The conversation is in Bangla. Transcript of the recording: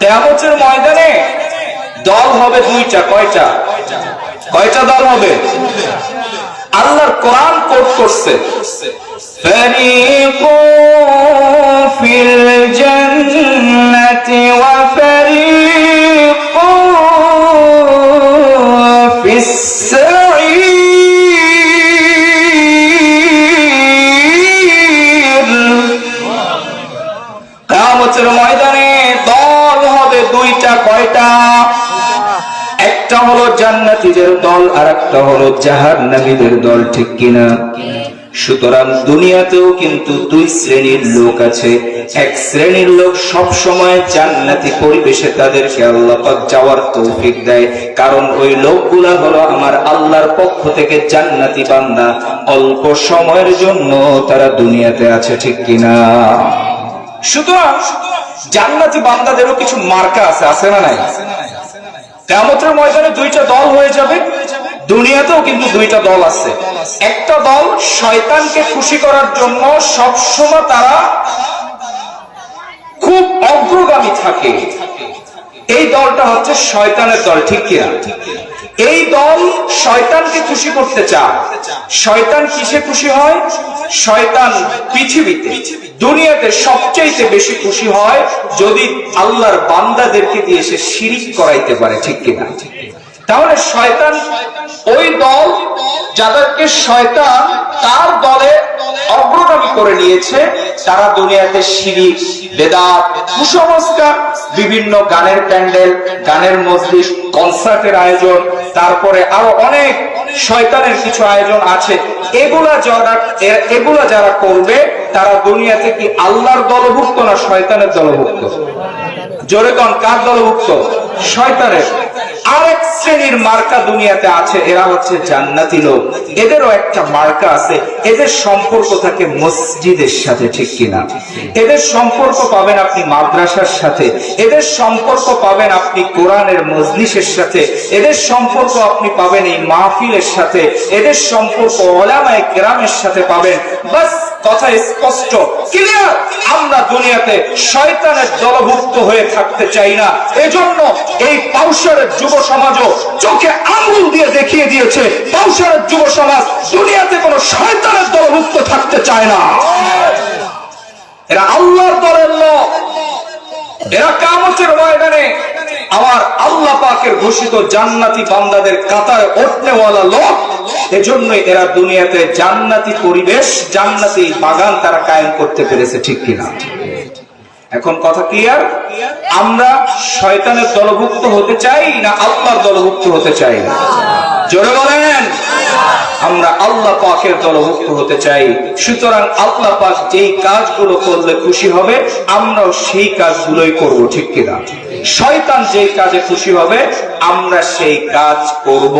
তেহামতের ময়দানে দল হবে দুইটা কয়টা? কয়টা দল হবে? আল্লাহর কোরআন কোট করছে। ফেরিক দুইটা, কয়টা? একটা হলো জান্নাতীদের দল আর একটা হলো জাহান্নামীদের দল, ঠিক কিনা? সুতরাং দুনিয়াতেও কিন্তু দুই শ্রেণির লোক আছে। এক শ্রেণির লোক সব সময় জান্নাতি পরিবেশে তাদেরকে আল্লাহ পাক যাওয়ার তৌফিক দেয়। কারণ ওই লোকগুলা হলো আমার আল্লাহর পক্ষ থেকে জান্নাতি বান্দা। অল্প সময়ের জন্য তারা দুনিয়াতে আছে, ঠিক কিনা? সুতরাং জান্নাতি বান্দাদেরও কিছু মার্কা আছে আছে না নাই? কেমতের ময়দানে দুইটা দল হয়ে যাবে, দুনিয়াতেও কিন্তু দুইটা দল আছে। একটা দল শয়তানকে খুশি করার জন্য সবসময় তারা খুব অগ্রগামী থাকে। এই দলটা হচ্ছে শয়তানের দল, ঠিক কিনা? এই দল শয়তানকে খুশি করতে চায়। শয়তান কিসে খুশি হয়? শয়তান পৃথিবীতে, দুনিয়াতে সবচাইতে বেশি খুশি হয় যদি আল্লাহর বান্দাদেরকে দিয়ে সে শিরিক করাইতে পারে, ঠিক কিনা? তাহলে শয়তান ওই দল যাদেরকে শয়তান তার দলে অগ্রগামী করে নিয়েছে, তারা দুনিয়াতে শিরিক, বেদাত, কুসংস্কার বিভিন্ন গানের প্যান্ডেল, গানের মজলিস, কনসার্টের আয়োজন, তারপরে আরও অনেক শয়তানের কিছু আয়োজন আছে। এগুলা যারা এগুলা যারা করবে, তারা দুনিয়াতে কি আল্লাহর দলভুক্ত না শয়তানের দলভুক্ত? জোরে কার দলভুক্ত? শয়তানের আরেক শ্রেণির মার্কা দুনিয়াতে আছে, এরা হচ্ছে জান্নাতি লোক। এদেরও একটা মার্কা আছে, এদের সম্পর্ক থাকে মসজিদের সাথে, ঠিক কিনা? এদের সম্পর্ক পাবেন আপনি মাদ্রাসার সাথে, এদের সম্পর্ক পাবেন আপনি কোরআনের মজলিসের সাথে, এদের সম্পর্ক আপনি পাবেন এই মাহফিলের সাথে, এদের সম্পর্ক ওলামায়ে কেরামের সাথে পাবেন। বাস, কথা স্পষ্ট ক্লিয়ার আমরা দুনিয়াতে শয়তানের দলভুক্ত হয়ে থাকতে চাই না। এজন্য এই পাউসারের যুব সমাজও চোখে আঙুল দিয়ে দেখিয়ে দিয়েছে পাউসারের যুব সমাজ দুনিয়াতে কোনো শয়তানের দলভুক্ত থাকতে চায় না। এরা আল্লাহর দলের লোক। এরা কামতের ময়দানে আমার আল্লাহ পাকের ঘোষিত জান্নাতি বান্দাদের কাতারে ওঠনেওয়ালা লোক। এজন্য এরা দুনিয়াতে জান্নাতি পরিবেশ, জান্নাতি বাগান তারা কায়েম করতে পেরেছে, ঠিক কিনা? এখন কথা ক্লিয়ার আমরা শয়তানের দলভুক্ত হতে চাই না আল্লাহর দলভুক্ত হতে চাই? জোরে বলেন। আমরা আল্লাহ পাকের দলভুক্ত হতে চাই। সুতরাং আল্লাহ পাক যেই কাজগুলো করলে খুশি হবে, আমরাও সেই কাজগুলোই করব, ঠিক কিনা? শয়তান যেই কাজে খুশি হবে, আমরা সেই কাজ করব।